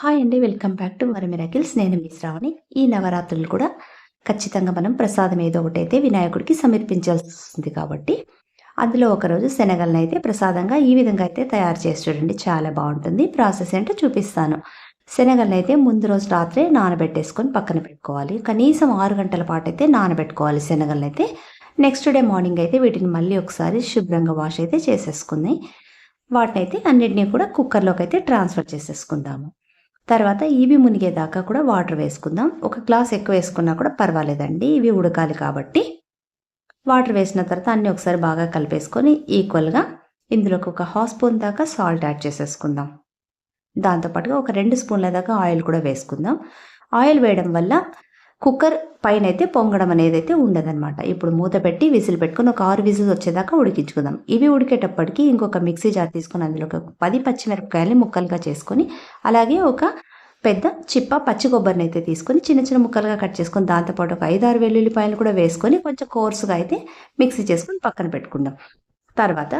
Hi అండి welcome back to Vara miracles. నేను మీ శ్రావణి. ఈ నవరాత్రులు కూడా ఖచ్చితంగా మనం ప్రసాదం ఏదో ఒకటి అయితే వినాయకుడికి సమర్పించాల్సి వస్తుంది కాబట్టి అందులో ఒకరోజు శనగలను అయితే ప్రసాదంగా ఈ విధంగా అయితే తయారు చేసి చూడండి చాలా బాగుంటుంది. ప్రాసెస్ ఏంటో చూపిస్తాను. శనగలను అయితే ముందు రోజు రాత్రే నానబెట్టేసుకొని పక్కన పెట్టుకోవాలి. కనీసం ఆరు గంటల పాటు అయితే నానబెట్టుకోవాలి శనగలను అయితే. నెక్స్ట్ డే మార్నింగ్ అయితే వీటిని మళ్ళీ ఒకసారి శుభ్రంగా వాష్ అయితే చేసేసుకుంది. వాటిని అయితే అన్నిటినీ కూడా కుక్కర్లోకి అయితే ట్రాన్స్ఫర్ చేసేసుకుందాము. తర్వాత ఇవి మునిగేదాకా కూడా వాటర్ వేసుకుందాం. ఒక గ్లాస్ ఎక్కువ వేసుకున్నా కూడా పర్వాలేదండి. ఇవి ఉడకాలి కాబట్టి వాటర్ వేసిన తర్వాత అన్నీ ఒకసారి బాగా కలిపేసుకొని ఈక్వల్గా ఇందులోకి ఒక హాఫ్ స్పూన్ దాకా సాల్ట్ యాడ్ చేసేసుకుందాం. దాంతోపాటుగా ఒక రెండు స్పూన్ల దాకా ఆయిల్ కూడా వేసుకుందాం. ఆయిల్ వేయడం వల్ల కుక్కర్ పైన అయితే పొంగడం అనేది అయితే ఉండదన్నమాట. ఇప్పుడు మూత పెట్టి విజిల్ పెట్టుకుని ఒక ఆరు విజిల్స్ వచ్చేదాకా ఉడికించుకుందాం. ఇవి ఉడికేటప్పటికి ఇంకొక మిక్సీ జార్ తీసుకొని అందులో ఒక పది పచ్చిమిరపకాయలు ముక్కలుగా చేసుకొని అలాగే ఒక పెద్ద చిప్ప పచ్చి కొబ్బరిని అయితే తీసుకొని చిన్న చిన్న ముక్కలుగా కట్ చేసుకొని దాంతోపాటు ఒక ఐదు ఆరు వెల్లుల్లిపాయలు కూడా వేసుకొని కొంచెం కోర్సుగా అయితే మిక్సీ చేసుకొని పక్కన పెట్టుకుందాం. తర్వాత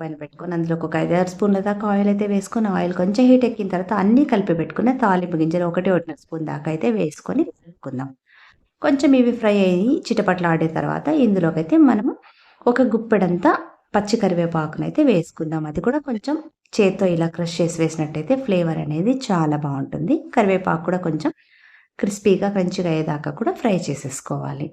పైన పెట్టుకొని అందులో ఒక ఐదు ఆరు స్పూన్ల దాకా ఆయిల్ అయితే వేసుకొని ఆయిల్ కొంచెం హీట్ ఎక్కిన తర్వాత అన్నీ కలిపి పెట్టుకుని తాలింపు గింజలు ఒకటి ఒకటి స్పూన్ దాకా అయితే వేసుకొని పెట్టుకుందాం. కొంచెం ఇవి ఫ్రై అయ్యి చిటపట్లు ఆడిన తర్వాత ఇందులోకి అయితే మనము ఒక గుప్పెడంతా పచ్చి కరివేపాకునైతే వేసుకుందాం. అది కూడా కొంచెం చేత్తో ఇలా క్రష్ చేసి వేసినట్టయితే ఫ్లేవర్ అనేది చాలా బాగుంటుంది. కరివేపాకు కూడా కొంచెం క్రిస్పీగా క్రంచిగా అయ్యేదాకా కూడా ఫ్రై చేసేసుకోవాలి.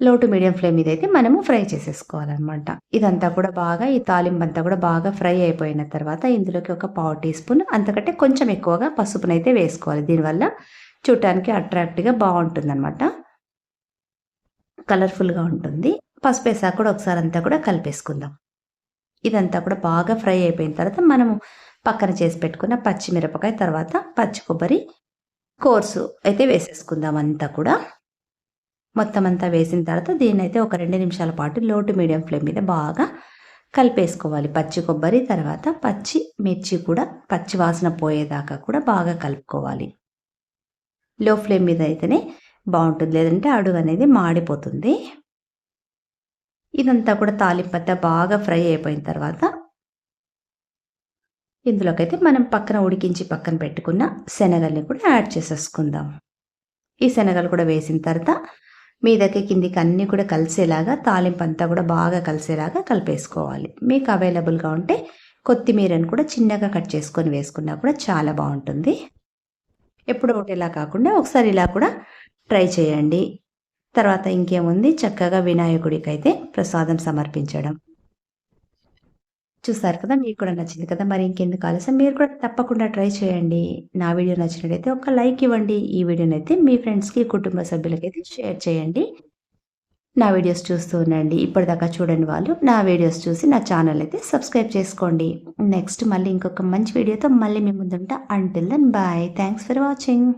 లో టు మీడియం ఫ్లేమ్ మీద అయితే మనము ఫ్రై చేసేసుకోవాలన్నమాట. ఇదంతా కూడా బాగా ఈ తాలింపు అంతా కూడా బాగా ఫ్రై అయిపోయిన తర్వాత ఇందులోకి ఒక పావు టీ స్పూన్ అంతకంటే కొంచెం ఎక్కువగా పసుపునైతే వేసుకోవాలి. దీనివల్ల చూడటానికి అట్రాక్ట్గా బాగుంటుంది అనమాట కలర్ఫుల్గా ఉంటుంది. పసుపు వేసాక కూడా ఒకసారి అంతా కూడా కలిపేసుకుందాం. ఇదంతా కూడా బాగా ఫ్రై అయిపోయిన తర్వాత మనము పక్కన చేసి పెట్టుకున్న పచ్చిమిరపకాయ తర్వాత పచ్చి కొబ్బరి కోర్సు అయితే వేసేసుకుందాం అంతా కూడా. మొత్తం అంతా వేసిన తర్వాత దీన్ని అయితే ఒక రెండు నిమిషాల పాటు లో టు మీడియం ఫ్లేమ్ మీద బాగా కలిపేసుకోవాలి. పచ్చి కొబ్బరి తర్వాత పచ్చి మిర్చి కూడా పచ్చి వాసన పోయేదాకా కూడా బాగా కలుపుకోవాలి. లో ఫ్లేమ్ మీద అయితేనే బాగుంటుంది. లేదంటే అడుగు అనేది మాడిపోతుంది. ఇదంతా కూడా తాలింపంతా బాగా ఫ్రై అయిపోయిన తర్వాత ఇందులోకైతే మనం పక్కన ఉడికించి పక్కన పెట్టుకున్న శనగల్ని కూడా యాడ్ చేసేసుకుందాం. ఈ శనగలు కూడా వేసిన తర్వాత మీదకి కిందికి అన్నీ కూడా కలిసేలాగా తాలింపు అంతా కూడా బాగా కలిసేలాగా కలిపేసుకోవాలి. మీకు అవైలబుల్గా ఉంటే కొత్తిమీరను కూడా చిన్నగా కట్ చేసుకొని వేసుకున్నా కూడా చాలా బాగుంటుంది. ఎప్పుడు ఒకటి ఇలా కాకుండా ఒకసారి ఇలా కూడా ట్రై చేయండి. తర్వాత ఇంకేముంది? చక్కగా వినాయకుడికి అయితే ప్రసాదం సమర్పించడం. చూసారు కదా? మీకు కూడా నచ్చింది కదా? మరి ఇంకెందుకు ఆలస్యం? మీరు కూడా తప్పకుండా ట్రై చేయండి. నా వీడియో నచ్చినట్టయితే ఒక లైక్ ఇవ్వండి. ఈ వీడియోని అయితే మీ ఫ్రెండ్స్కి కుటుంబ సభ్యులకైతే షేర్ చేయండి. నా వీడియోస్ చూస్తూ ఉండండి. ఇప్పటిదాకా చూడండి వాళ్ళు నా వీడియోస్ చూసి నా ఛానల్ అయితే సబ్స్క్రైబ్ చేసుకోండి. నెక్స్ట్ మళ్ళీ ఇంకొక మంచి వీడియోతో మళ్ళీ మీ ముందుంటా. Until then bye thanks for watching